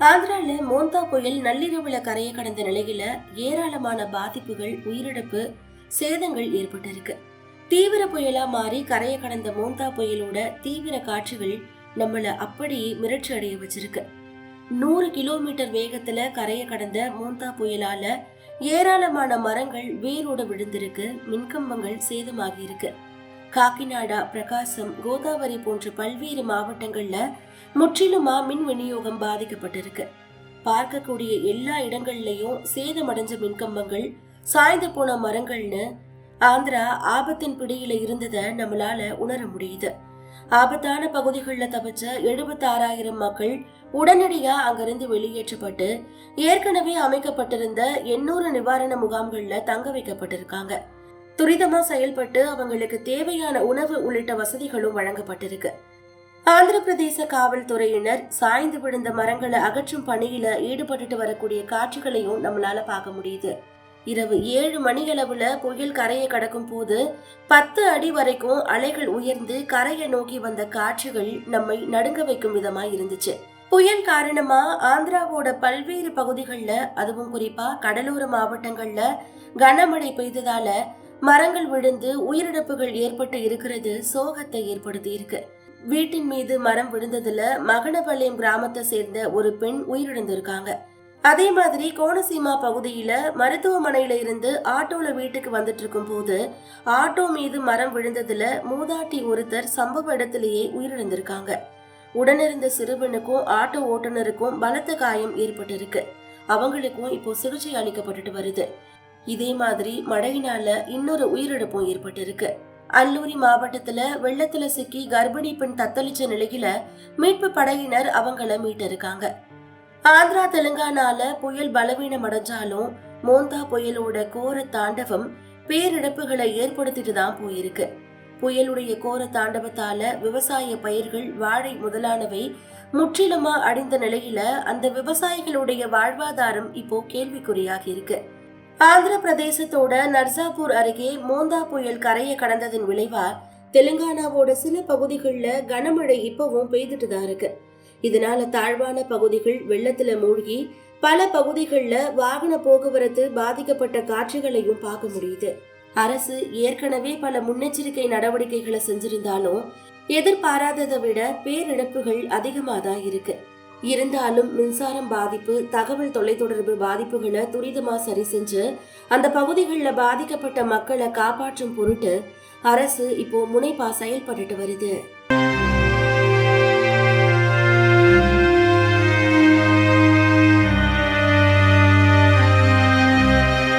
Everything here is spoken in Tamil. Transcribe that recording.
ஆந்திரால மோந்தா புயல் நள்ளிரவுல கரையை கடந்த நிலையில ஏராளமான பாதிப்புகள் உயிரிழப்பு சேதங்கள் ஏற்பட்டிருக்கு. தீவிர புயலா மாறி கரையை கடந்த மோந்தா புயலோட தீவிர காட்சிகள் நம்மள அப்படியே மிரட்சி அடைய வச்சிருக்கு. நூறு கிலோமீட்டர் வேகத்துல கரையை கடந்த மோந்தா புயலால ஏராளமான மரங்கள் வேரோட விழுந்திருக்கு மின்கம்பங்கள் சேதமாகி இருக்கு. காக்கிநாடா பிரகாசம் கோதாவரி போன்ற பல்வேறு மாவட்டங்கள்ல முற்றிலுமா மின் விநியோகம் பாதிக்கப்பட்டிருக்கு. பார்க்கக்கூடிய எல்லா இடங்கள்லயும் சேதமடைஞ்ச மின்கம்பங்கள் சாய்ந்து போன மரங்கள்னு ஆந்திரா ஆபத்தின் பிடியில இருந்ததை நம்மளால உணர முடியுது. ஆபத்தான பகுதிகளில் தவிச்ச எழுபத்தாறாயிரம் மக்கள் உடனடியா அங்கிருந்து வெளியேற்றப்பட்டு ஏற்கனவே அமைக்கப்பட்டிருந்த எண்ணூறு நிவாரண முகாம்கள்ல தங்க வைக்கப்பட்டிருக்காங்க. துரிதமா செயல்பட்டு அவங்களுக்கு தேவையான உணவு உள்ளிட்ட வசதிகளும் வழங்கப்பட்டிருக்கு. ஆந்திர பிரதேச காவல்துறையினர் சாய்ந்து விழுந்த மரங்களை அகற்றும் பணியில ஈடுபட்டுட்டு வரக்கூடிய காட்சிகளையும் நம்மளால பார்க்க முடியுது. இரவு ஏழு மணி அளவுல புயல் கரையை கடக்கும் போது பத்து அடி வரைக்கும் அலைகள் உயர்ந்து கரையை நோக்கி வந்த காட்சிகள் நம்மை நடுங்க வைக்கும் விதமா இருந்துச்சு. புயல் காரணமா ஆந்திராவோட பல்வேறு பகுதிகளில் அதுவும் குறிப்பா கடலோர மாவட்டங்கள்ல கனமழை பெய்ததால மரங்கள் விழுந்து உயிரிழப்புகள் ஏற்பட்டு இருக்கிறது சோகத்தை ஏற்படுத்தி இருக்கு வீட்டின் மீது மரம் விழுந்ததுல மகனபாளையம் கிராமத்தை சேர்ந்த ஒரு பெண் உயிரிழந்திருக்காங்க. அதே மாதிரி கோணசீமா பகுதியில மருத்துவமனையில இருந்து ஆட்டோல வீட்டுக்கு வந்துட்டு இருக்கும் போது ஆட்டோ மீது மரம் விழுந்ததுல மூதாட்டி ஒருத்தர் சம்பவ இடத்திலேயே உயிரிழந்திருக்காங்க. உடனிருந்த சிறுவனுக்கும் ஆட்டோ ஓட்டுநருக்கும் பலத்த காயம் ஏற்பட்டிருக்கு. அவங்களுக்கும் இப்போ சிகிச்சை அளிக்கப்பட்டுட்டு வருது. இதே மாதிரி மழையினால இன்னொரு உயிரிழப்பும் ஏற்பட்டிருக்கு. அல்லூரி மாவட்டத்துல வெள்ளத்துல சிக்கி கர்ப்பிணி பெண் தத்தளிச்ச நிலையில மீட்பு படையினர் அவங்கள மீட்டிருக்காங்க ஆந்திரா தெலுங்கானால புயல் பலவீனம் அடைஞ்சாலும் மோந்தா புயலோட கோர தாண்டவம் பேரிழப்புகளை ஏற்படுத்திட்டு தான் போயிருக்கு. புயலுடைய கோர தாண்டவத்தால விவசாய பயிர்கள் வாழை முதலானவை முற்றிலுமா அடைந்த நிலையில அந்த விவசாயிகளுடைய வாழ்வாதாரம் இப்போ கேள்விக்குறியாகி இருக்கு. ஆந்திர பிரதேசத்தோட நர்சாபூர் அருகே மோந்தா புயல் கரையை கடந்ததன் விளைவா தெலுங்கானாவோட சில பகுதிகளில் கனமழை இப்பவும் பெய்துட்டு தான் இருக்கு. இதனால தாழ்வான பகுதிகள் வெள்ளத்துல மூழ்கி பல பகுதிகளில் வாகன போக்குவரத்து பாதிக்கப்பட்ட காட்சிகளையும் பார்க்க முடியுது. அரசு ஏற்கனவே பல முன்னெச்சரிக்கை நடவடிக்கைகளை செஞ்சிருந்தாலும் எதிர்பாராததை விட பேரிழப்புகள் அதிகமாக தான் இருக்கு. இருந்தாலும் மின்சாரம் பாதிப்பு தகவல் தொலைத்தொடர்பு பாதிப்புகளை துரிதமா சரி செஞ்சு அந்த பகுதிகளில் பாதிக்கப்பட்ட மக்களை காப்பாற்றும் பொருட்டு அரசு இப்போ முனைப்பா செயல்பட்டுட்டு வருது.